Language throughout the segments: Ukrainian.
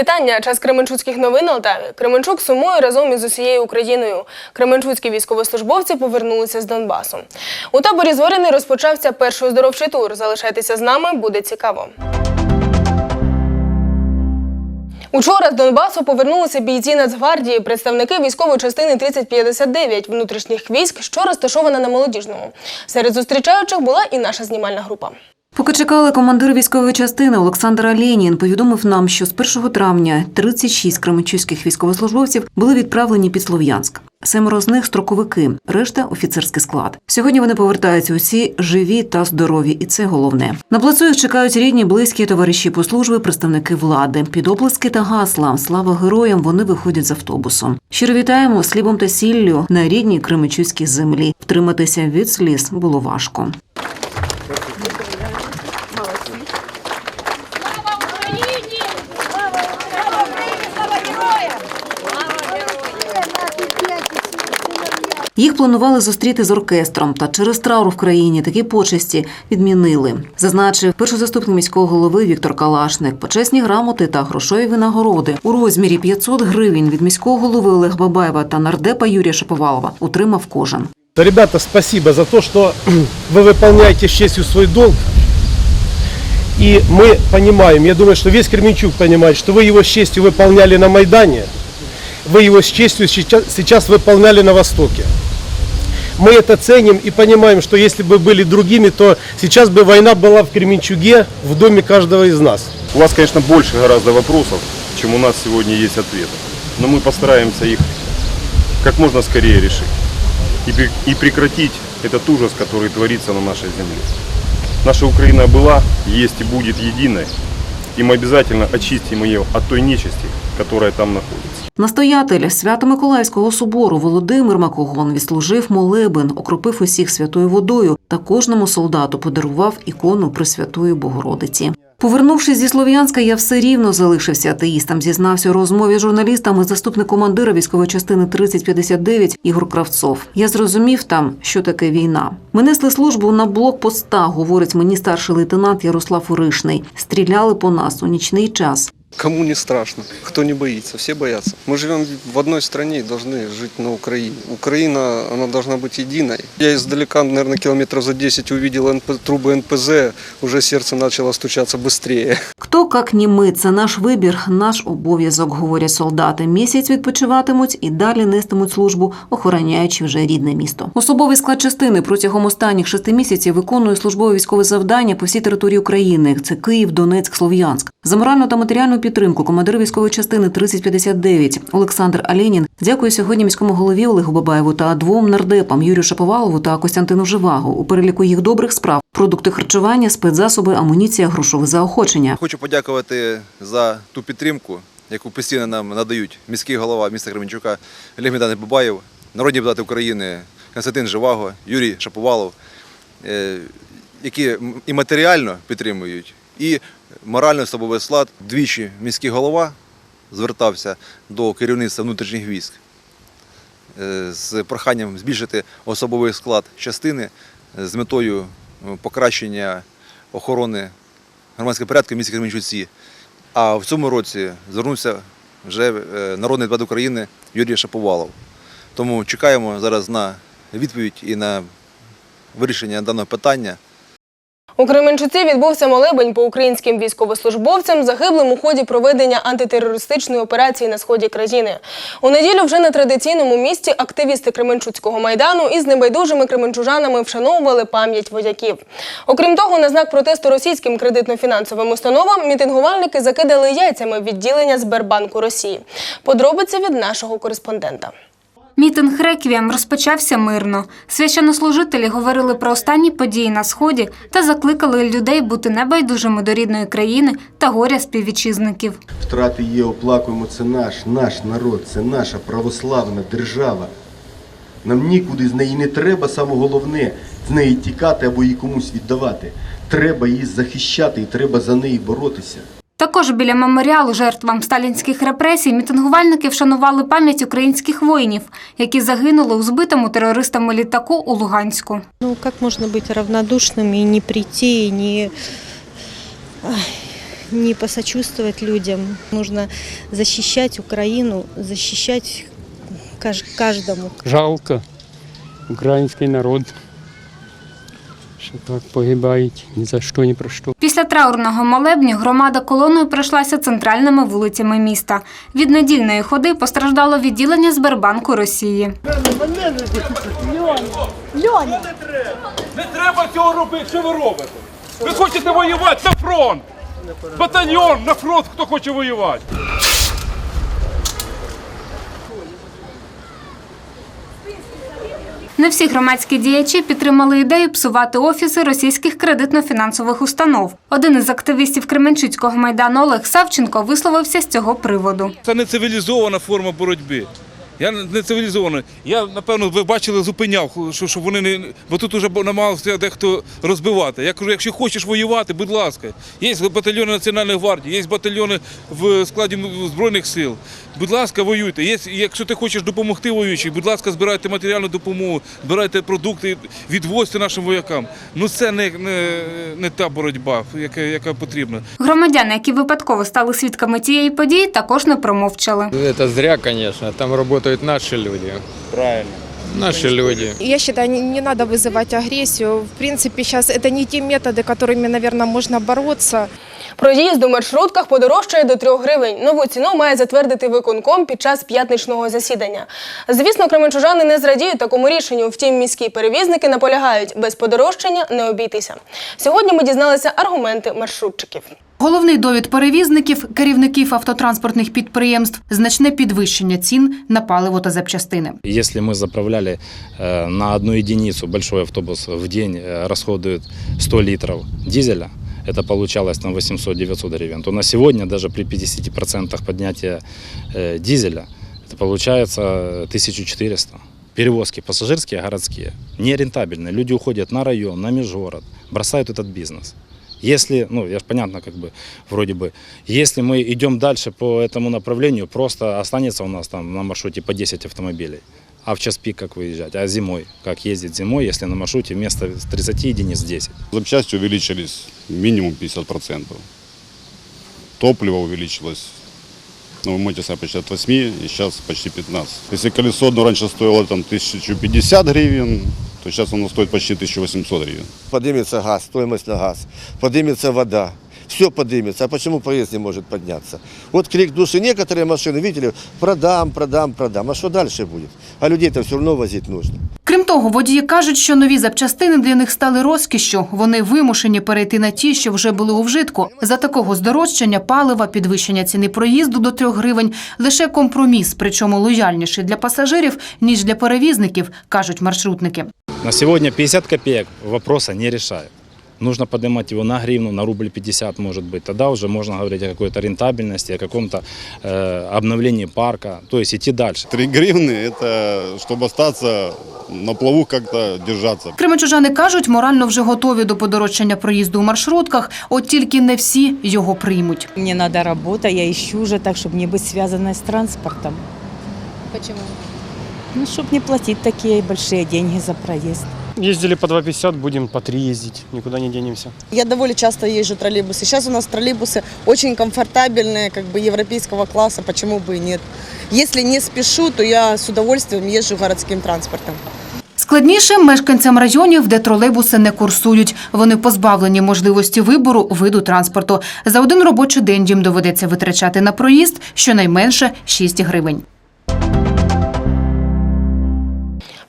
вітання. Час Кременчуцьких новин на Алтаві. Кременчук сумує разом із усією Україною. Кременчуцькі військовослужбовці повернулися з Донбасу. У таборі Зоряний розпочався перший оздоровчий тур. Залишайтеся з нами, буде цікаво. Учора з Донбасу повернулися бійці Нацгвардії, представники військової частини 3059 внутрішніх військ, що розташована на молодіжному. Серед зустрічаючих була і наша знімальна група. Поки чекали командир військової частини Олександр Аленін повідомив нам, що з 1 травня 36 кременчуцьких військовослужбовців були відправлені під Слов'янськ. Семеро з них строковики, решта офіцерський склад. Сьогодні вони повертаються усі живі та здорові, і це головне. На плацу їх чекають рідні, близькі, товариші по службі, представники влади. Під оплески та гасла Слава героям вони виходять з автобусом. Щиро вітаємо з хлібом та сіллю на рідній кременчуцькій землі. Втриматися від сліз було важко. Їх планували зустріти з оркестром, та через траур в країні такі почесті відмінили. Зазначив перший заступник міського голови Віктор Калашник. Почесні грамоти та грошові винагороди у розмірі 500 гривень від міського голови Олега Бабаєва та нардепа Юрія Шаповалова отримав кожен. Да, Ребята, спасибо за то, что вы выполняете с честью свой долг. И мы понимаем, я думаю, что весь Кременчук понимает, что вы его с честью выполняли на Майдане, вы его с честью сейчас, сейчас выполняли на Востоке. Мы это ценим и понимаем, что если бы были другими, то сейчас бы война была в Кременчуге, в доме каждого из нас. У вас, конечно, больше гораздо вопросов, чем у нас сегодня есть ответов. Но мы постараемся их как можно скорее решить. И прекратить этот ужас, который творится на нашей земле. Наша Украина была, есть и будет единой. И мы обязательно очистим ее от той нечисти, которая там находится. Настоятель Свято-Миколаївського собору Володимир Макогон відслужив молебен, окропив усіх святою водою та кожному солдату подарував ікону Пресвятої Богородиці. Повернувшись зі Слов'янська, я все рівно залишився атеїстом. Зізнався у розмові з журналістами заступник командира військової частини 3059 Ігор Кравцов. Я зрозумів там, що таке війна. Ми несли службу на блокпоста, говорить мені старший лейтенант Ярослав Уришний. Стріляли по нас у нічний час. Кому не страшно, кто не боится, все боятся. Мы живем в одной стране и должны жить на Украине. Украина, она должна быть единой. Я издалека, наверное, километров за 10 увидел НП, трубы НПЗ, уже сердце начало стучаться быстрее. Хто як ні ми, це наш вибір, наш обов'язок, говорять солдати. Місяць відпочиватимуть і далі нестимуть службу, охороняючи вже рідне місто. Особовий склад частини протягом останніх шести місяців виконує службове військове завдання по всій території України. Це Київ, Донецьк, Слов'янськ. За моральну та матеріальну підтримку командир військової частини 3059 Олександр Аленін дякує сьогодні міському голові Олегу Бабаєву та двом нардепам Юрію Шаповалову та Костянтину Живагу. У переліку їх добрих справ продукти харчування, спецзасоби, амуніція, грошове заохочення. Хочу подякувати за ту підтримку, яку постійно нам надають міський голова міста Кременчука Олег Міданович Бабаєв, народні депутати України Константин Живаго, Юрій Шаповалов, е, які і матеріально підтримують, і морально особовий склад. Двічі міський голова звертався до керівництва внутрішніх військ е, з проханням збільшити особовий склад частини з метою е, покращення охорони громадського порядку в місті Кременчуці. А в цьому році звернувся вже е, народний депутат України Юрій Шаповалов. Тому чекаємо зараз на відповідь і на вирішення даного питання. У Кременчуці відбувся молебень по українським військовослужбовцям, загиблим у ході проведення антитерористичної операції на сході країни. У неділю вже на традиційному місці активісти Кременчуцького майдану із небайдужими кременчужанами вшановували пам'ять вояків. Окрім того, на знак протесту російським кредитно-фінансовим установам мітингувальники закидали яйцями відділення Сбербанку Росії. Подробиці від нашого кореспондента. Мітинг реквієм розпочався мирно. Священнослужителі говорили про останні події на сході та закликали людей бути небайдужими до рідної країни та горя співвітчизників. Втрати є, оплакуємо, це наш, наш народ, це наша православна держава. Нам нікуди з неї не треба, саме головне, з неї тікати або її комусь віддавати. Треба її захищати і треба за неї боротися. Також біля меморіалу жертвам сталінських репресій мітингувальники вшанували пам'ять українських воїнів, які загинули у збитому терористами літаку у Луганську. Ну, как можно быть равнодушным и не прийти, и не, не посочувствовать людям. Нужно защищать Украину, защищать каж- каждому. Жалко український народ, що так погибають ні за що, ні про що. Після траурного молебню громада колоною пройшлася центральними вулицями міста. Від недільної ходи постраждало відділення Сбербанку Росії. Не треба цього робити. Що ви робите? Ви хочете воювати на фронт! Батальйон на фронт, хто хоче воювати. Не всі громадські діячі підтримали ідею псувати офіси російських кредитно-фінансових установ. Один із активістів Кременчуцького майдану Олег Савченко висловився з цього приводу. Це не цивілізована форма боротьби. Я не цивілізований. Я, напевно, ви бачили, зупиняв, що, що вони не. Бо тут вже намагався дехто розбивати. Я кажу, якщо хочеш воювати, будь ласка. Є батальйони Національної гвардії, є батальйони в складі Збройних сил. Будь ласка, воюйте. Є, якщо ти хочеш допомогти воюючим, будь ласка, збирайте матеріальну допомогу, збирайте продукти, відвозьте нашим воякам. Ну це не, не, не та боротьба, яка, яка потрібна. Громадяни, які випадково стали свідками цієї події, також не промовчали. Це зря, звісно, там працюють наші люди. Правильно. Наші люди. Я считаю, не, не надо вызывать агрессию. В принципе, сейчас это не те методы, которыми, наверное, можно бороться. Проїзд у маршрутках подорожчає до 3 гривень. Нову ціну має затвердити виконком під час п'ятничного засідання. Звісно, кременчужани не зрадіють такому рішенню. Втім, міські перевізники наполягають, без подорожчання не обійтися. Сьогодні ми дізналися аргументи маршрутчиків. Головний довід перевізників, керівників автотранспортних підприємств значне підвищення цін на паливо та запчастини. Если мы заправляли э, на одну единицу большой автобус в день э, расходует 100 литров дизеля, это получалось там 800-900 гривен, то на сегодня даже при 50% поднятия э, дизеля это получается 1400. Перевозки пассажирские, городские, нерентабельные. Люди уходят на район, на межгород, бросают этот бизнес. Если, ну, я понятно, как бы, вроде бы, если мы идем дальше по этому направлению, просто останется у нас там на маршруте по 10 автомобилей. А в час пик как выезжать? А зимой? Как ездить зимой, если на маршруте вместо 30 единиц 10? Запчасти увеличились минимум 50%. Топливо увеличилось. Ну, вы можете сами почти от 8 и сейчас почти 15. Если колесо ну, раньше стоило там 1050 гривен, то сейчас оно стоит почти 1800 гривен. Поднимется газ, стоимость на газ, поднимется вода. Все поднимется. А почему проезд не может подняться? Вот крик души. Некоторые машины, видели, продам, продам, продам. А что дальше будет? А людей-то все равно возить нужно. Крім того, водії кажуть, що нові запчастини для них стали розкішшю. Вони вимушені перейти на ті, що вже були у вжитку. За такого здорожчання палива, підвищення ціни проїзду до 3 гривень лише компроміс, причому лояльніший для пасажирів ніж для перевізників, кажуть маршрутники. На сегодня 50 копеек вопроса не решает Нужно поднимать его на гривну, на рубль 50 может быть. Тогда уже можно говорить о какой-то рентабельности, о каком-то э, обновлении парка, то есть идти дальше. 3 гривны – это чтобы остаться на плаву, как-то держаться. Кременчужани кажуть, морально вже готові до подорожчання проїзду у маршрутках, от тільки не всі його приймуть. Мне надо работа, я ищу уже так, чтобы не быть связанной с транспортом. Почему? Ну, чтобы не платить такие большие деньги за проезд. Їздили по 2,50, будемо по 3 їздити, нікуди не денемося. Я довольно часто езжу троллейбусы. Сейчас у нас троллейбусы очень комфортабельные, как бы европейского класса, почему бы и нет. Если не спешу, то я с удовольствием езжу городским транспортом. Складніше мешканцям районів, де тролейбуси не курсують. Вони позбавлені можливості вибору виду транспорту. За один робочий день їм доведеться витрачати на проїзд щонайменше 6 гривень.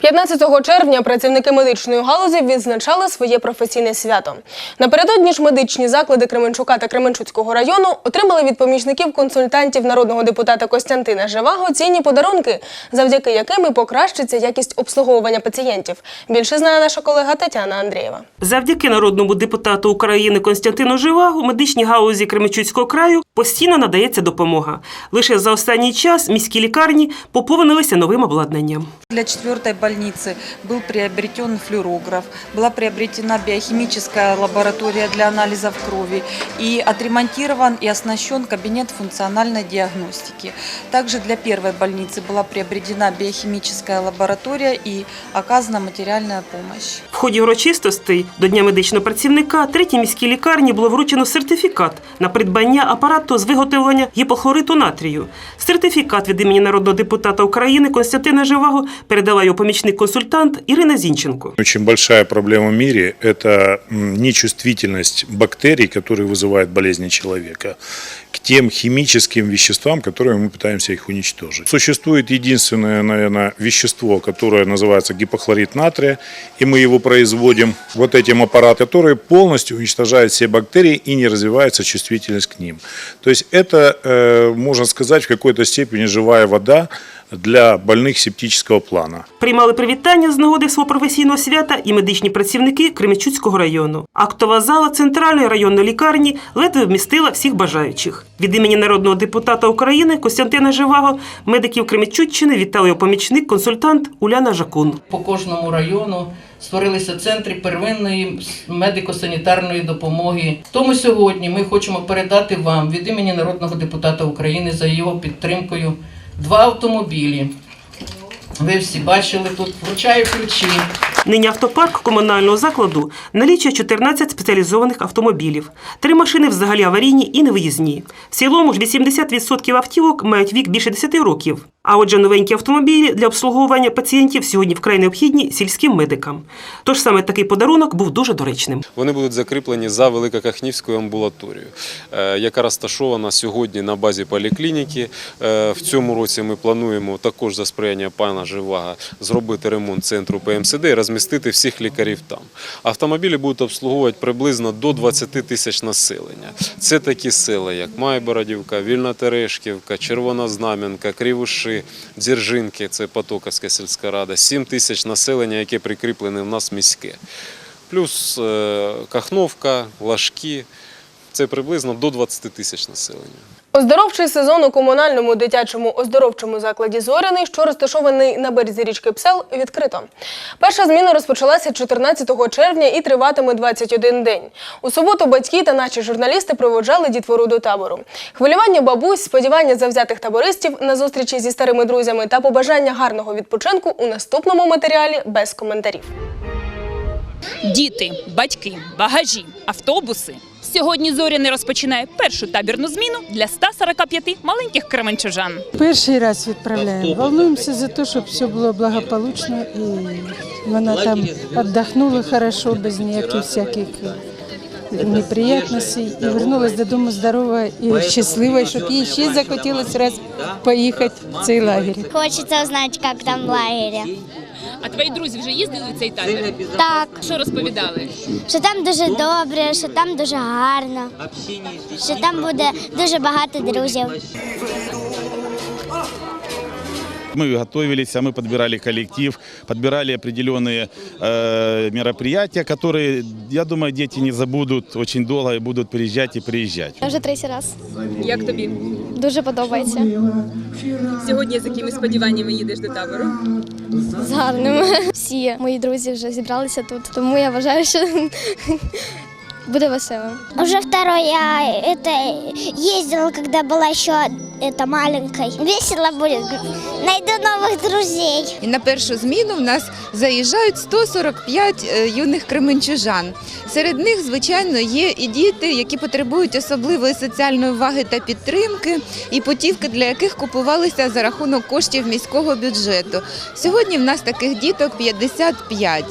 15 червня працівники медичної галузі відзначали своє професійне свято. Напередодні ж медичні заклади Кременчука та Кременчуцького району отримали від помічників консультантів народного депутата Костянтина Живаго цінні подарунки, завдяки яким і покращиться якість обслуговування пацієнтів. Більше знає наша колега Тетяна Андрієва. Завдяки народному депутату України Константину Живагу медичній галузі Кременчуцького краю постійно надається допомога. Лише за останній час міські лікарні поповнилися новим обладнанням. Для четвертой больницы был приобретен флюорограф, была приобретена биохимическая лаборатория для анализов крови и отремонтирован и оснащен кабинет функциональной диагностики. Также для первой больницы была приобретена биохимическая лаборатория и оказана материальная помощь. В ході урочистостей до Дня медичного працівника третій міській лікарні було вручено сертифікат на придбання апарату з виготовлення гіпохлориту натрію. Сертифікат від імені народного депутата України Константина Живаго передала його помічник-консультант Ірина Зінченко. Очень большая проблема в мире – это м, нечувствительность бактерий, которые вызывают болезни человека, к тем химическим веществам, которыми мы пытаемся их уничтожить. Существует единственное, наверное, вещество, которое называется гипохлорид натрия, и мы его производим вот этим аппаратом, который полностью уничтожает все бактерии и не развивается чувствительность к ним. То есть это, э, можно сказать, в какой-то степени живая вода для больных септического плана. Приймали привітання з нагоди свого професійного свята і медичні працівники Кременчуцького району. Актова зала центральної районної лікарні ледве вмістила всіх бажаючих. Від імені народного депутата України Костянтина Живаго медиків Кременчуччини вітали його помічник, консультант Уляна Жакун. По кожному району створилися центри первинної медико-санітарної допомоги. Тому сьогодні ми хочемо передати вам від імені народного депутата України за його підтримкою два автомобілі. Ви всі бачили тут, вручаю ключі. Нині автопарк комунального закладу налічує 14 спеціалізованих автомобілів. Три машини взагалі аварійні і невиїзні. В цілому ж 80% автівок мають вік більше 10 років. А отже, новенькі автомобілі для обслуговування пацієнтів сьогодні вкрай необхідні сільським медикам. Тож саме такий подарунок був дуже доречним. Вони будуть закріплені за Великокахнівською амбулаторією, е, яка розташована сьогодні на базі поліклініки. Е, В цьому році ми плануємо також за сприяння пана Живага зробити ремонт центру ПМСД і розмістити всіх лікарів там. Автомобілі будуть обслуговувати приблизно до 20 тисяч населення. Це такі села, як Майбородівка, Вільна Терешківка, Червона Знам'янка, Крівуши, Дзержинки, це Потоковська сільська рада, 7 тисяч населення, яке прикріплене в нас міське. Плюс е, Кахновка, Лашки. Це приблизно до 20 тисяч населення. Оздоровчий сезон у комунальному дитячому оздоровчому закладі Зоряний, що розташований на березі річки Псел, відкрито. Перша зміна розпочалася 14 червня і триватиме 21 день. У суботу батьки та наші журналісти проводжали дітвору до табору. Хвилювання бабусь, сподівання завзятих табористів на зустрічі зі старими друзями та побажання гарного відпочинку у наступному матеріалі без коментарів. Діти, батьки, багажі, автобуси. Сьогодні Зоряний розпочинає першу табірну зміну для 145 маленьких кременчужан. Перший раз відправляємо. Волнуємося за те, щоб все було благополучно і вона там віддохнула хорошо, без ніяких всяких неприятностей. І вернулась додому здорова і щаслива, щоб їй ще захотілося раз поїхати в цей лагерь. Хочеться знати, як там в лагері. А твої друзі вже їздили в цей табір? Так. Що розповідали? Що там дуже добре, що там дуже гарно, що там буде дуже багато друзів. Мы готовились, а мы подбирали коллектив, подбирали определенные э, мероприятия, которые, я думаю, дети не забудут очень долго и будут приезжать и приезжать. Я вже третій раз. Як тобі? Дуже подобається. Сьогодні з якими сподіваннями їдеш до табору? З гарним. Всі мої друзі вже зібралися тут, тому я вважаю, що буде весело. Уже второй я это ездила, когда была еще это маленькой. Весело будет. Найду новых друзей. І на першу зміну в нас заїжджають 145 е, юних кременчужан. Серед них, звичайно, є і діти, які потребують особливої соціальної уваги та підтримки, і путівки для яких купувалися за рахунок коштів міського бюджету. Сьогодні в нас таких діток 55.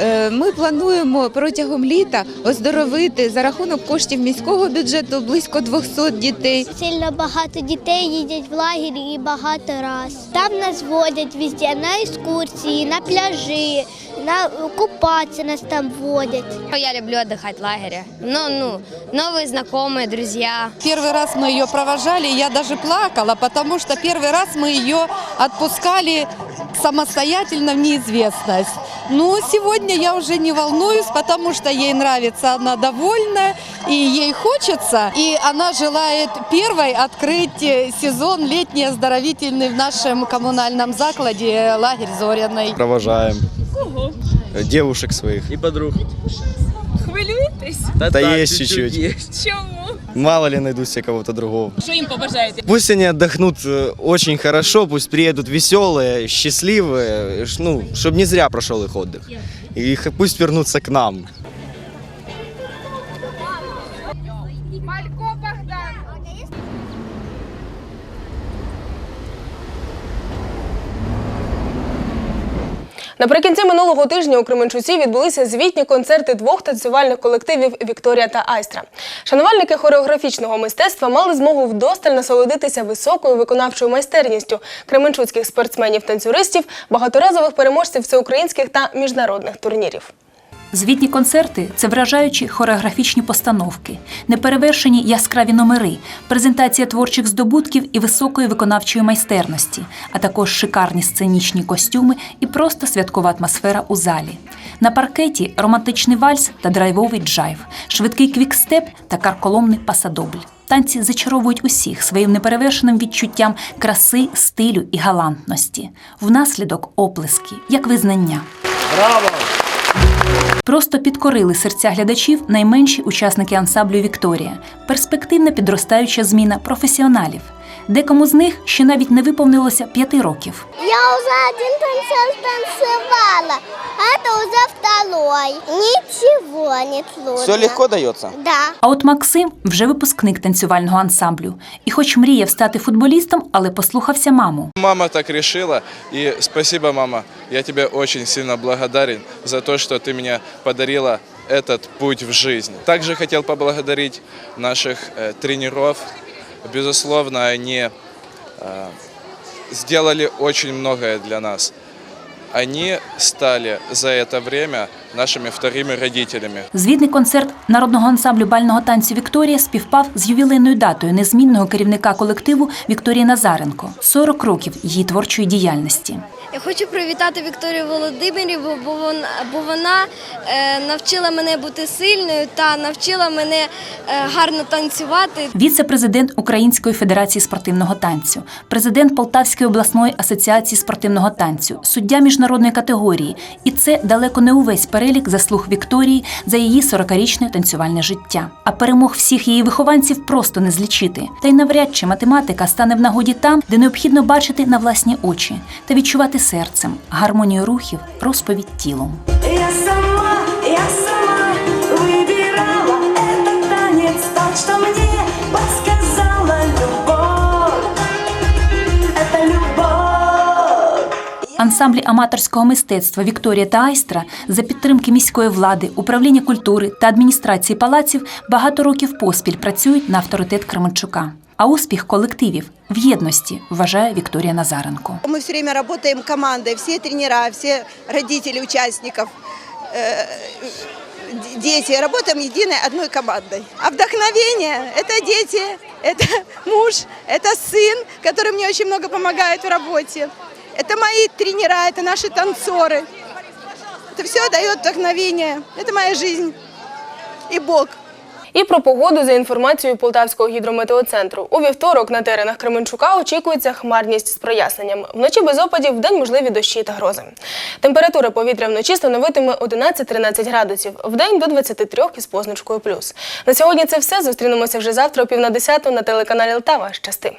Е, Ми плануємо протягом літа оздоровити за рахунок коштів міського бюджету близько 200 дітей. Сильно багато дітей їдять в лагері і багато раз. Там нас водять везде на екскурсії, на пляжі, на купатися нас там водять. Я люблю отдыхать в лагере. Ну, ну, новые знакомые, друзья. Первый раз мы ее провожали, я даже плакала, потому что первый раз мы ее отпускали самостоятельно в неизвестность. Ну, сегодня я уже не волнуюсь, потому что ей нравится, она довольна, и ей хочется. И она желает первой открыть э, сезон летний оздоровительный в нашем коммунальном закладе лагерь Зоряный. Провожаем Кого? девушек своих. И подруг. Хвилюєтесь? Да, так, есть чуть-чуть чуть-чуть. Чому? Мало ли найду себе кого-то другого. Що їм побажаєте? Пусть они отдохнут э, очень хорошо, пусть приедут веселые, счастливые, ш- ну, чтобы не зря прошел их отдых. И х- пусть вернутся к нам. Наприкінці минулого тижня у Кременчуці відбулися звітні концерти двох танцювальних колективів Вікторія та Айстра. Шанувальники хореографічного мистецтва мали змогу вдосталь насолодитися високою виконавчою майстерністю кременчуцьких спортсменів-танцюристів, багаторазових переможців всеукраїнських та міжнародних турнірів. Звітні концерти це вражаючі хореографічні постановки, неперевершені яскраві номери, презентація творчих здобутків і високої виконавчої майстерності, а також шикарні сценічні костюми і просто святкова атмосфера у залі. На паркеті романтичний вальс та драйвовий джайв, швидкий квікстеп та карколомний пасадобль. Танці зачаровують усіх своїм неперевершеним відчуттям краси, стилю і галантності. Внаслідок оплески, як визнання. Браво! Просто підкорили серця глядачів найменші учасники ансамблю Вікторія, перспективна підростаюча зміна професіоналів. Декому з них ще навіть не виповнилося п'яти років. Я уже один танцев танцевала, а это уже второй. Ничего не трудно. дается? Да. А от Максим вже випускник танцювального ансамблю. І, хоч мріяв стати футболістом, але послухався маму. Мама так решила, и спасибо, мама. Я тебе очень сильно благодарен за то, что ты мне подарила этот путь в жизнь. Также хотел поблагодарить наших э, тренеров. Безусловно, они э, сделали очень многое для нас. Они стали за это время нашими вторыми родителями. Звітний концерт народного ансамблю бального танцю Вікторія співпав з ювілейною датою незмінного керівника колективу Вікторії Назаренко 40 років її творчої діяльності. Я хочу привітати Вікторію Володимирівну, бо вона, бо вона е, навчила мене бути сильною та навчила мене е, гарно танцювати. Віце-президент Української федерації спортивного танцю, президент Полтавської обласної асоціації спортивного танцю, суддя міжнародної категорії. І це далеко не увесь перелік заслуг Вікторії за її 40-річне танцювальне життя. А перемог всіх її вихованців просто не злічити. Та й навряд чи математика стане в нагоді там, де необхідно бачити на власні очі та відчувати серцем гармонію рухів, розповідь тілом. Я сама, я сама выбирала этот танец, так что мне подсказала любовь. Это любовь. Ансамблі аматорського мистецтва Вікторія та Айстра за підтримки міської влади, управління культури та адміністрації палаців багато років поспіль працюють на авторитет Кременчука. А успіх колективів в єдності вважає Вікторія Назаренко. Мы все время работаем командой, все тренера, все родители участников, э, д- дети, работаем единой одной командой. А вдохновение – это дети, это муж, это сын, который мне очень много помогает в работе. Это мои тренера, это наши танцоры. Это все дает вдохновение. Это моя жизнь и Бог. І про погоду за інформацією Полтавського гідрометеоцентру. У вівторок на теренах Кременчука очікується хмарність з проясненням. Вночі без опадів, вдень можливі дощі та грози. Температура повітря вночі становитиме 11-13 градусів, вдень до 23 із позначкою плюс. На сьогодні це все. Зустрінемося вже завтра о пів на десяту на телеканалі Лтава. Щасти.